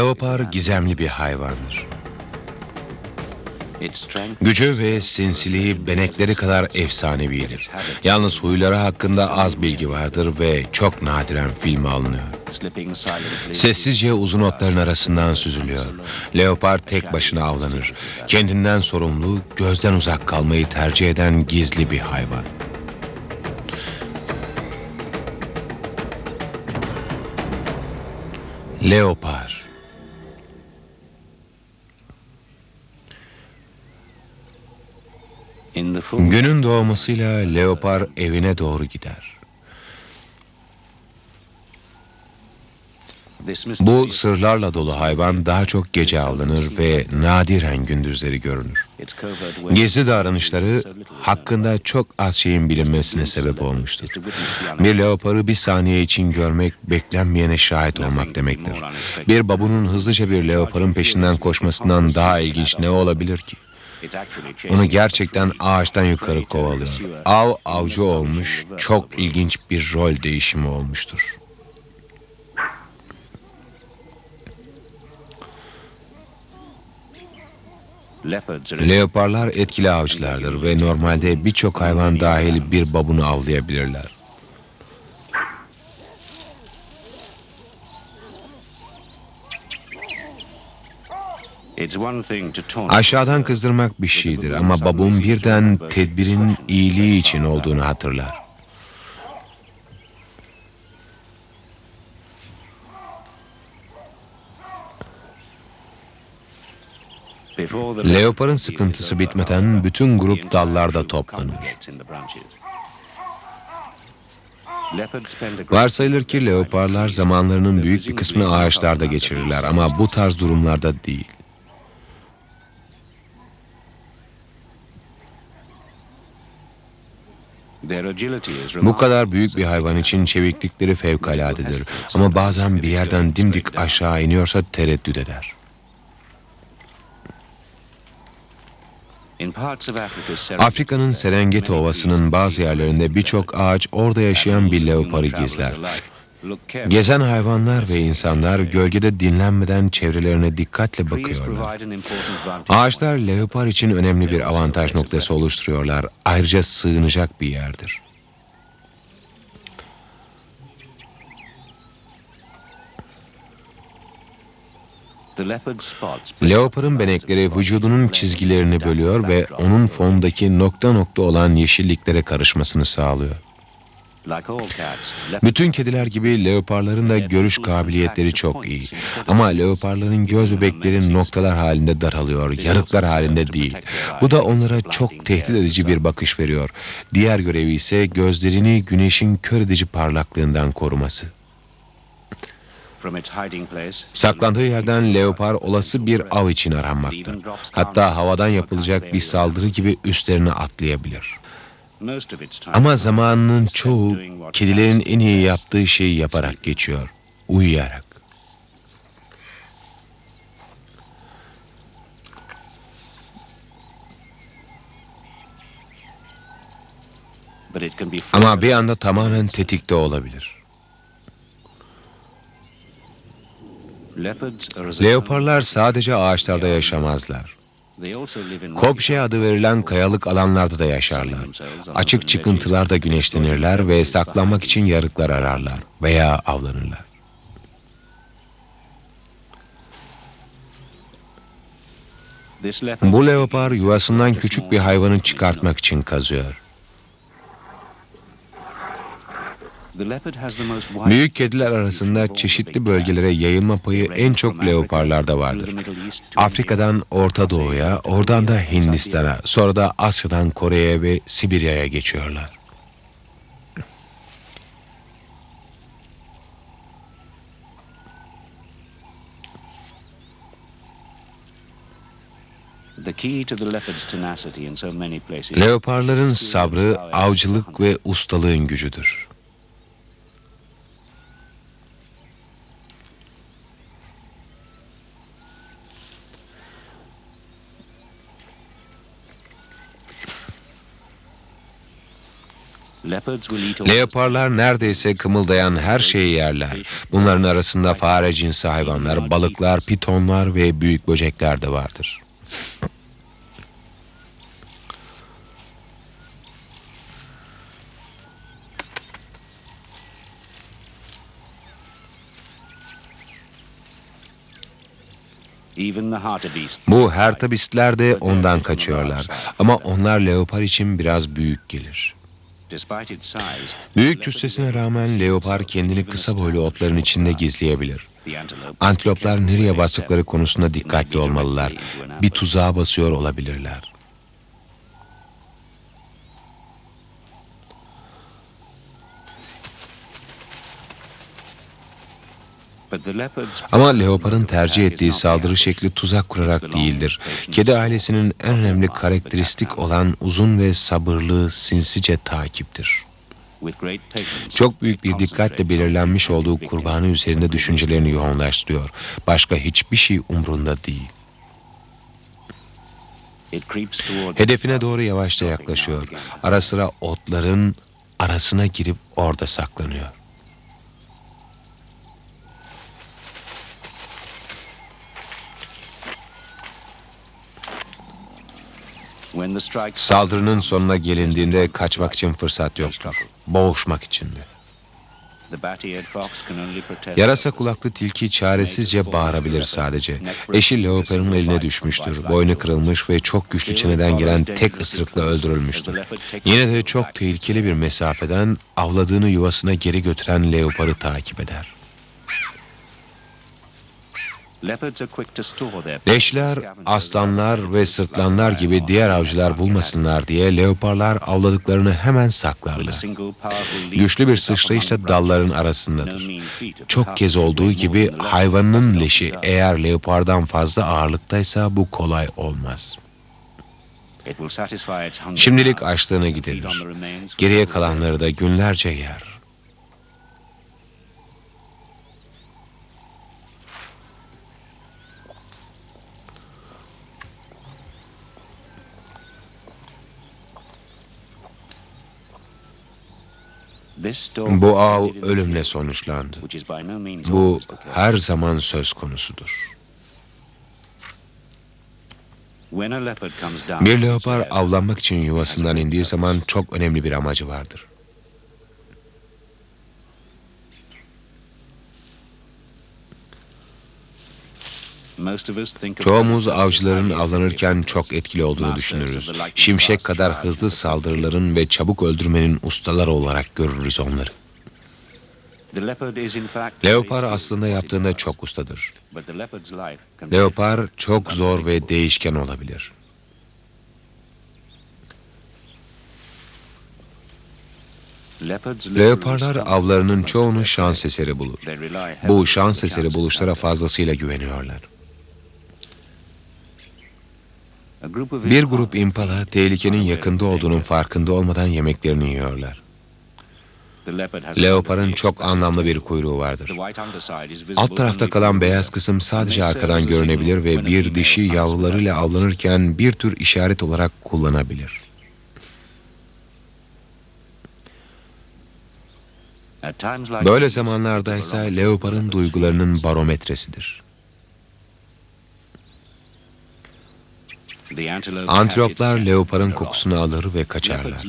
Leopar gizemli bir hayvandır. Gücü ve sinsiliği benekleri kadar efsanevidir. Yalnız huyları hakkında az bilgi vardır ve çok nadiren filme alınıyor. Sessizce uzun otların arasından süzülüyor. Leopar tek başına avlanır. Kendinden sorumlu, gözden uzak kalmayı tercih eden gizli bir hayvan. Leopar Günün doğmasıyla Leopar evine doğru gider. Bu sırlarla dolu hayvan daha çok gece avlanır ve nadiren gündüzleri görünür. Gizli davranışları hakkında çok az şeyin bilinmesine sebep olmuştur. Bir leoparı bir saniye için görmek beklenmeyene şahit olmak demektir. Bir babunun hızlıca bir leoparın peşinden koşmasından daha ilginç ne olabilir ki? Onu gerçekten ağaçtan yukarı kovalıyor. Av avcı olmuş, çok ilginç bir rol değişimi olmuştur. Leoparlar etkili avcılardır ve normalde birçok hayvan dahil bir babunu avlayabilirler. Aşağıdan kızdırmak bir şeydir ama babun birden tedbirin iyiliği için olduğunu hatırlar. Leoparın sıkıntısı bitmeden bütün grup dallarda toplanır. Varsayılır ki leoparlar zamanlarının büyük bir kısmını ağaçlarda geçirirler ama bu tarz durumlarda değil. Bu kadar büyük bir hayvan için çeviklikleri fevkaladedir. Ama bazen bir yerden dimdik aşağı iniyorsa tereddüt eder. Afrika'nın Serengeti Ovası'nın bazı yerlerinde birçok ağaç orada yaşayan bir leoparı gizler. Gezen hayvanlar ve insanlar gölgede dinlenmeden çevrelerine dikkatle bakıyorlar. Ağaçlar leopar için önemli bir avantaj noktası oluşturuyorlar. Ayrıca sığınacak bir yerdir. Leoparın benekleri vücudunun çizgilerini bölüyor ve onun fondaki nokta nokta olan yeşilliklere karışmasını sağlıyor. Bütün kediler gibi leoparların da görüş kabiliyetleri çok iyi. Ama leoparların göz bebekleri noktalar halinde daralıyor, yarıklar halinde değil. Bu da onlara çok tehdit edici bir bakış veriyor. Diğer görevi ise gözlerini güneşin kör edici parlaklığından koruması. Saklandığı yerden leopar olası bir av için aranmakta. Hatta havadan yapılacak bir saldırı gibi üstlerine atlayabilir. Ama zamanının çoğu kedilerin en iyi yaptığı şeyi yaparak geçiyor. Uyuyarak. Ama bir anda tamamen tetikte olabilir. Leoparlar sadece ağaçlarda yaşamazlar. Kopşe adı verilen kayalık alanlarda da yaşarlar. Açık çıkıntılarda güneşlenirler ve saklanmak için yarıklar ararlar veya avlanırlar. Bu leopar yuvasından küçük bir hayvanı çıkartmak için kazıyor. Büyük kediler arasında çeşitli bölgelere yayılma payı en çok leoparlarda vardır. Afrika'dan Orta Doğu'ya, oradan da Hindistan'a, sonra da Asya'dan Kore'ye ve Sibirya'ya geçiyorlar. Leoparların sabrı, avcılık ve ustalığın gücüdür. Leoparlar neredeyse kımıldayan her şeyi yerler. Bunların arasında fare cinsi hayvanlar, balıklar, pitonlar ve büyük böcekler de vardır. Bu hertabistler de ondan kaçıyorlar. Ama onlar leopar için biraz büyük gelir. Büyük cüssesine rağmen leopar kendini kısa boylu otların içinde gizleyebilir. Antiloplar nereye bastıkları konusunda dikkatli olmalılar. Bir tuzağa basıyor olabilirler. Ama leoparın tercih ettiği saldırı şekli tuzak kurarak değildir. Kedi ailesinin en önemli karakteristik olan uzun ve sabırlı, sinsice takiptir. Çok büyük bir dikkatle belirlenmiş olduğu kurbanı üzerinde düşüncelerini yoğunlaştırıyor. Başka hiçbir şey umrunda değil. Hedefine doğru yavaşça yaklaşıyor. Ara sıra otların arasına girip orada saklanıyor. Saldırının sonuna gelindiğinde kaçmak için fırsat yoktur. Boğuşmak içindi. Yarasa kulaklı tilki çaresizce bağırabilir sadece. Eşi leoparın eline düşmüştür. Boynu kırılmış ve çok güçlü çeneden gelen tek ısırıkla öldürülmüştür. Yine de çok tehlikeli bir mesafeden avladığını yuvasına geri götüren leoparı takip eder. Leşler, aslanlar ve sırtlanlar gibi diğer avcılar bulmasınlar diye leoparlar avladıklarını hemen saklarlar. Güçlü bir sıçrayışla dalların arasındadır. Çok kez olduğu gibi hayvanın leşi eğer leopardan fazla ağırlıktaysa bu kolay olmaz. Şimdilik açlığını giderir. Geriye kalanları da günlerce yer. Bu av ölümle sonuçlandı. Bu her zaman söz konusudur. Bir leopar avlanmak için yuvasından indiği zaman çok önemli bir amacı vardır. Çoğumuz avcıların avlanırken çok etkili olduğunu düşünürüz. Şimşek kadar hızlı saldırıların ve çabuk öldürmenin ustaları olarak görürüz onları. Leopar aslında yaptığında çok ustadır. Leopar çok zor ve değişken olabilir. Leoparlar avlarının çoğunu şans eseri bulur. Bu şans eseri buluşlara fazlasıyla güveniyorlar. Bir grup impala tehlikenin yakında olduğunun farkında olmadan yemeklerini yiyorlar. Leoparın çok anlamlı bir kuyruğu vardır. Alt tarafta kalan beyaz kısım sadece arkadan görünebilir ve bir dişi yavrularıyla avlanırken bir tür işaret olarak kullanabilir. Böyle zamanlarda ise leoparın duygularının barometresidir. Antiloplar leoparın kokusunu alır ve kaçarlar.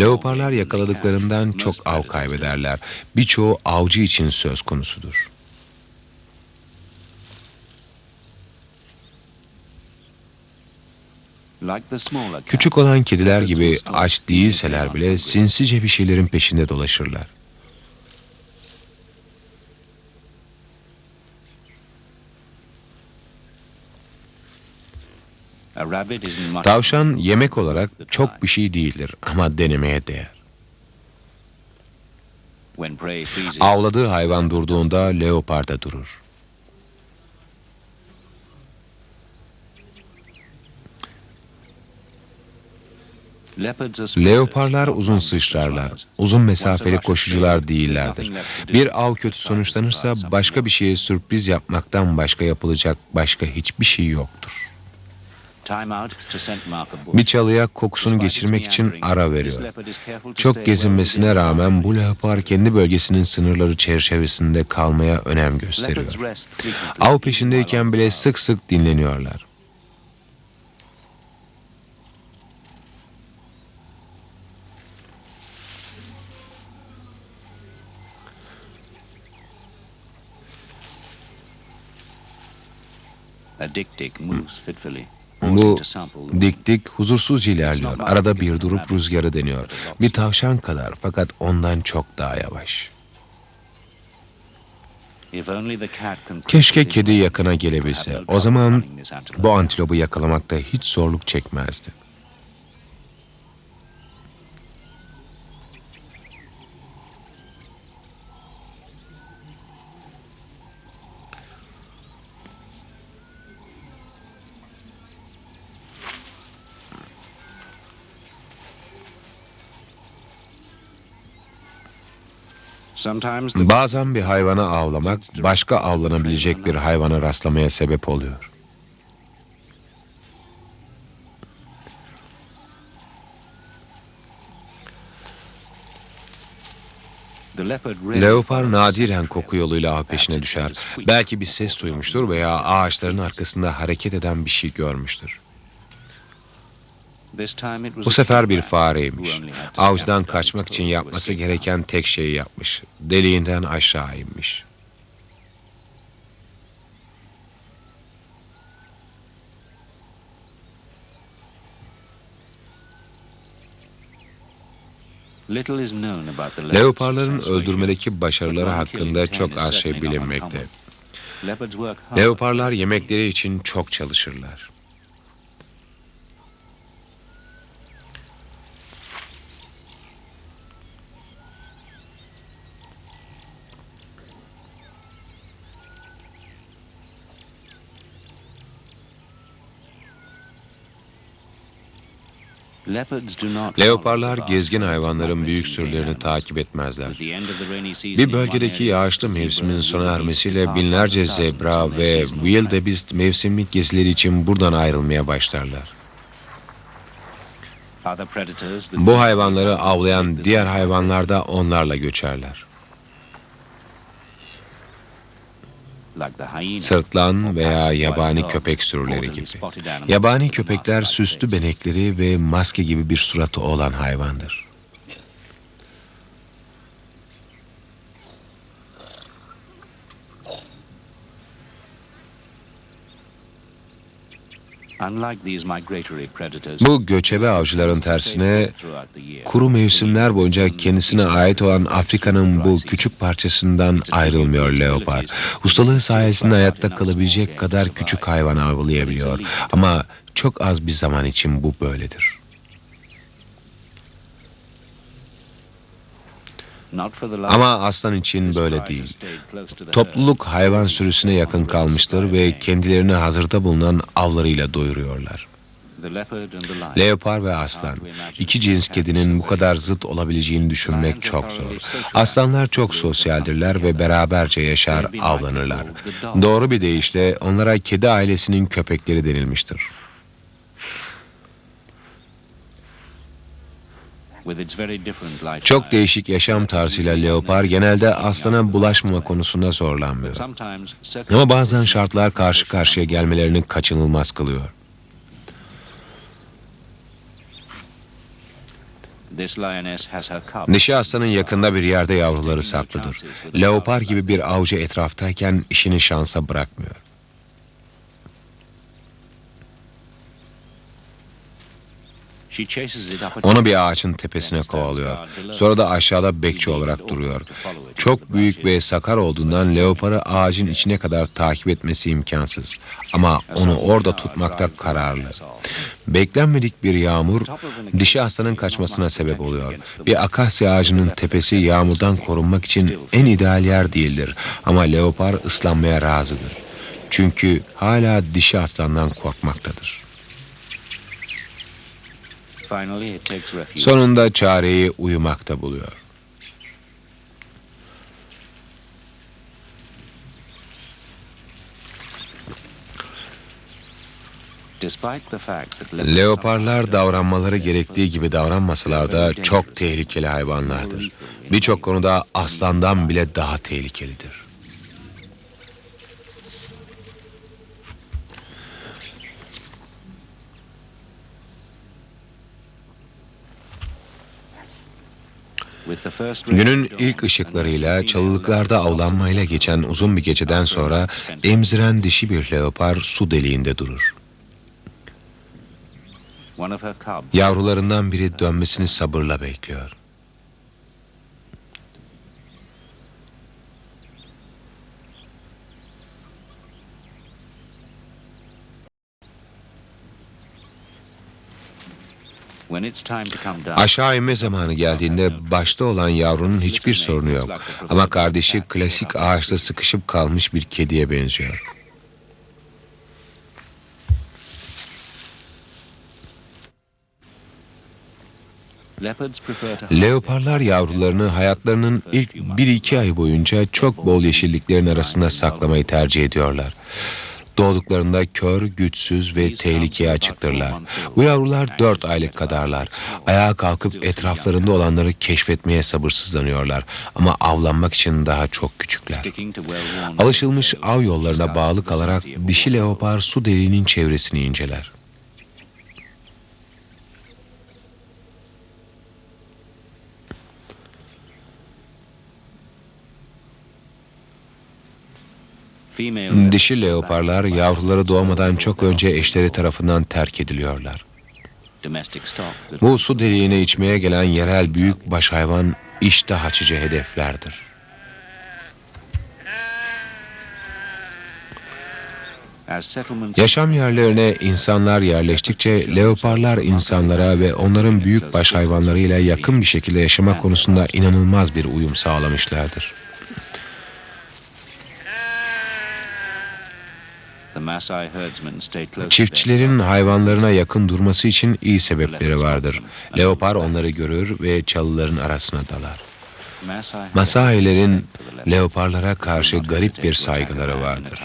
Leoparlar yakaladıklarından çok av kaybederler. Birçoğu avcı için söz konusudur. Küçük olan kediler gibi aç değilseler bile sinsice bir şeylerin peşinde dolaşırlar. Tavşan yemek olarak çok bir şey değildir ama denemeye değer. Avladığı hayvan durduğunda leopar da durur. Leoparlar uzun sıçrarlar. Uzun mesafeli koşucular değillerdir. Bir av kötü sonuçlanırsa başka bir şeye sürpriz yapmaktan başka yapılacak başka hiçbir şey yoktur. Bir çalıya kokusunu geçirmek için ara veriyor. Çok gezinmesine rağmen bu leopar kendi bölgesinin sınırları çerçevesinde kalmaya önem gösteriyor. Av peşindeyken bile sık sık dinleniyorlar. Bu dik dik huzursuz ilerliyor. Arada bir durup rüzgarı deniyor. Bir tavşan kadar fakat ondan çok daha yavaş. Keşke kedi yakına gelebilse. O zaman bu antilopu yakalamakta hiç zorluk çekmezdi. Bazen bir hayvanı avlamak başka avlanabilecek bir hayvana rastlamaya sebep oluyor. Leopar nadiren koku yoluyla av peşine düşer. Belki bir ses duymuştur veya ağaçların arkasında hareket eden bir şey görmüştür. Bu sefer bir fareymiş. Avcıdan kaçmak için yapması gereken tek şeyi yapmış. Deliğinden aşağı inmiş. Leoparların öldürmedeki başarıları hakkında çok az şey bilinmekte. Leoparlar yemekleri için çok çalışırlar. Leoparlar gezgin hayvanların büyük sürülerini takip etmezler. Bir bölgedeki yağışlı mevsimin sona ermesiyle binlerce zebra ve wildebeest mevsimlik gezileri için buradan ayrılmaya başlarlar. Bu hayvanları avlayan diğer hayvanlar da onlarla göçerler. Sırtlan veya yabani köpek sürüleri gibi. Yabani köpekler süslü benekleri ve maske gibi bir suratı olan hayvandır. Bu göçebe avcıların tersine kuru mevsimler boyunca kendisine ait olan Afrika'nın bu küçük parçasından ayrılmıyor leopar. Ustalığı sayesinde hayatta kalabilecek kadar küçük hayvan avlayabiliyor. Ama çok az bir zaman için bu böyledir. Ama aslan için böyle değil. Topluluk hayvan sürüsüne yakın kalmıştır ve kendilerini hazırda bulunan avlarıyla doyuruyorlar. Leopar ve aslan. iki cins kedinin bu kadar zıt olabileceğini düşünmek çok zor. Aslanlar çok sosyaldirler ve beraberce yaşar, avlanırlar. Doğru bir deyişle onlara kedi ailesinin köpekleri denilmiştir. Çok değişik yaşam tarzıyla leopar genelde aslana bulaşmama konusunda zorlanmıyor. Ama bazen şartlar karşı karşıya gelmelerini kaçınılmaz kılıyor. Dişi aslanın yakında bir yerde yavruları saklıdır. Leopar gibi bir avcı etraftayken işini şansa bırakmıyor. Onu bir ağaçın tepesine kovalıyor. Sonra da aşağıda bekçi olarak duruyor. Çok büyük ve sakar olduğundan leoparı ağacın içine kadar takip etmesi imkansız. Ama onu orada tutmakta kararlı. Beklenmedik bir yağmur dişi aslanın kaçmasına sebep oluyor. Bir akasya ağacının tepesi yağmurdan korunmak için en ideal yer değildir. Ama leopar ıslanmaya razıdır. Çünkü hala dişi aslandan korkmaktadır. Sonunda çareyi uyumakta buluyor. Leoparlar davranmaları gerektiği gibi davranmasalar da çok tehlikeli hayvanlardır. Birçok konuda aslandan bile daha tehlikelidir. Günün ilk ışıklarıyla çalılıklarda avlanmayla geçen uzun bir geceden sonra emziren dişi bir leopar su deliğinde durur. Yavrularından biri dönmesini sabırla bekliyor. Aşağı inme zamanı geldiğinde başta olan yavrunun hiçbir sorunu yok. Ama kardeşi klasik ağaçta sıkışıp kalmış bir kediye benziyor. Leoparlar yavrularını hayatlarının ilk 1-2 ay boyunca çok bol yeşilliklerin arasında saklamayı tercih ediyorlar. Doğduklarında kör, güçsüz ve tehlikeye açıktırlar. Bu yavrular 4 aylık kadarlar. Ayağa kalkıp etraflarında olanları keşfetmeye sabırsızlanıyorlar. Ama avlanmak için daha çok küçükler. Alışılmış av yollarına bağlı kalarak dişi leopar su deliğinin çevresini inceler. Dişi leoparlar yavruları doğmadan çok önce eşleri tarafından terk ediliyorlar. Bu su deliğine içmeye gelen yerel büyük baş hayvan iştah açıcı hedeflerdir. Yaşam yerlerine insanlar yerleştikçe leoparlar insanlara ve onların büyük baş hayvanlarıyla yakın bir şekilde yaşama konusunda inanılmaz bir uyum sağlamışlardır. Çiftçilerin hayvanlarına yakın durması için iyi sebepleri vardır. Leopar onları görür ve çalıların arasına dalar. Masailerin leoparlara karşı garip bir saygıları vardır.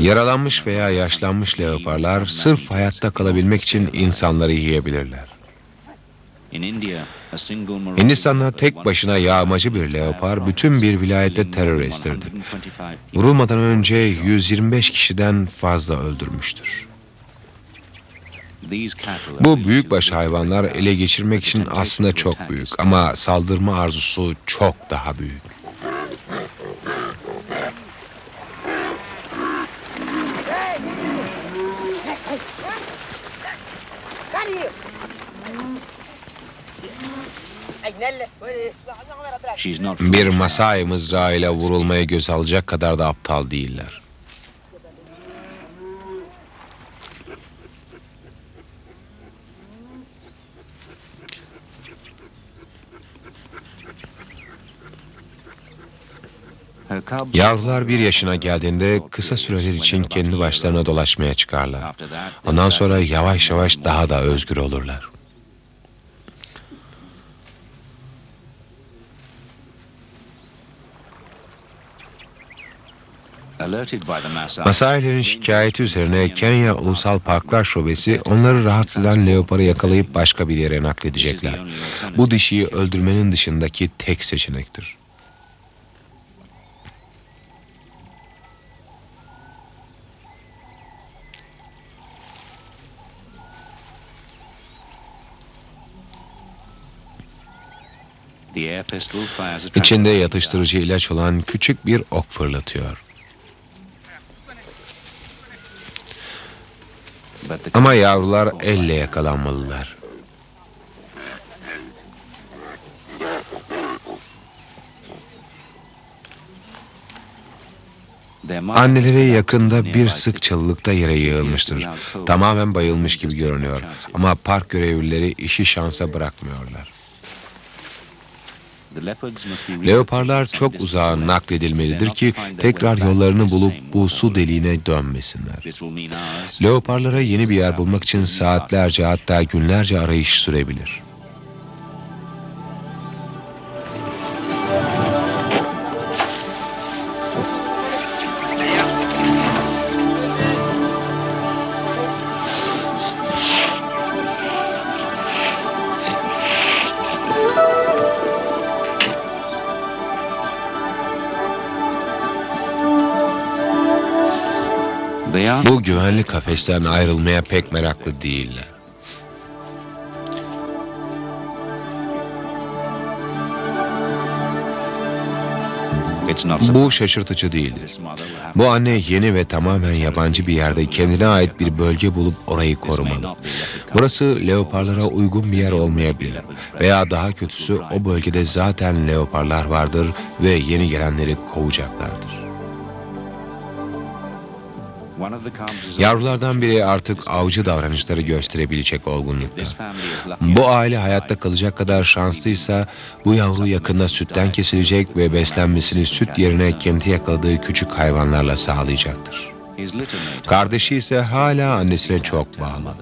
Yaralanmış veya yaşlanmış leoparlar sırf hayatta kalabilmek için insanları yiyebilirler. Hindistan'da tek başına yağmacı bir leopar bütün bir vilayette terör estirdi. Vurulmadan önce 125 kişiden fazla öldürmüştür. Bu büyükbaş hayvanlar ele geçirmek için aslında çok büyük ama saldırma arzusu çok daha büyük. Bir Masai mızrağıyla vurulmaya göz alacak kadar da aptal değiller. Yavrular bir yaşına geldiğinde kısa süreler için kendi başlarına dolaşmaya çıkarlar. Ondan sonra yavaş yavaş daha da özgür olurlar. Masailerin şikayeti üzerine Kenya Ulusal Parklar Şubesi onları rahatsız eden leoparı yakalayıp başka bir yere nakledecekler. Bu dişiyi öldürmenin dışındaki tek seçenektir. İçinde yatıştırıcı ilaç olan küçük bir ok fırlatıyor. Ama yavrular elle yakalanmalılar. Anneleri yakında bir sık çalılıkta yere yığılmıştır. Tamamen bayılmış gibi görünüyor. Ama park görevlileri işi şansa bırakmıyorlar. Leoparlar çok uzağa nakledilmelidir ki tekrar yollarını bulup bu su deliğine dönmesinler. Leoparlara yeni bir yer bulmak için saatlerce hatta günlerce arayış sürebilir. Bu güvenli kafesten ayrılmaya pek meraklı değiller. Bu şaşırtıcı değildir. Bu anne yeni ve tamamen yabancı bir yerde kendine ait bir bölge bulup orayı korumalı. Burası leoparlara uygun bir yer olmayabilir. Veya daha kötüsü o bölgede zaten leoparlar vardır ve yeni gelenleri kovacaklardır. Yavrulardan biri artık avcı davranışları gösterebilecek olgunlukta. Bu aile hayatta kalacak kadar şanslıysa bu yavru yakında sütten kesilecek ve beslenmesini süt yerine kendi yakaladığı küçük hayvanlarla sağlayacaktır. Kardeşi ise hala annesine çok bağlı.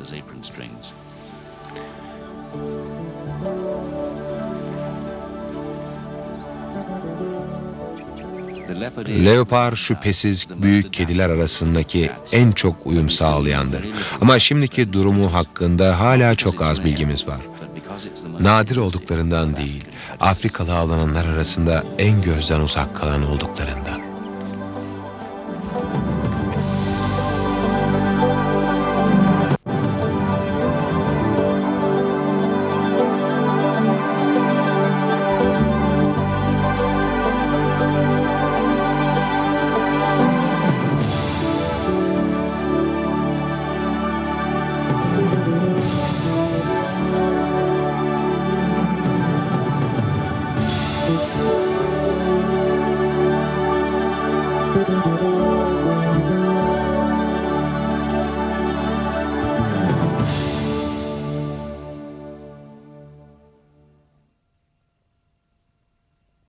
Leopar şüphesiz büyük kediler arasındaki en çok uyum sağlayandır. Ama şimdiki durumu hakkında hala çok az bilgimiz var. Nadir olduklarından değil, Afrikalı avlananlar arasında en gözden uzak kalan olduklarından.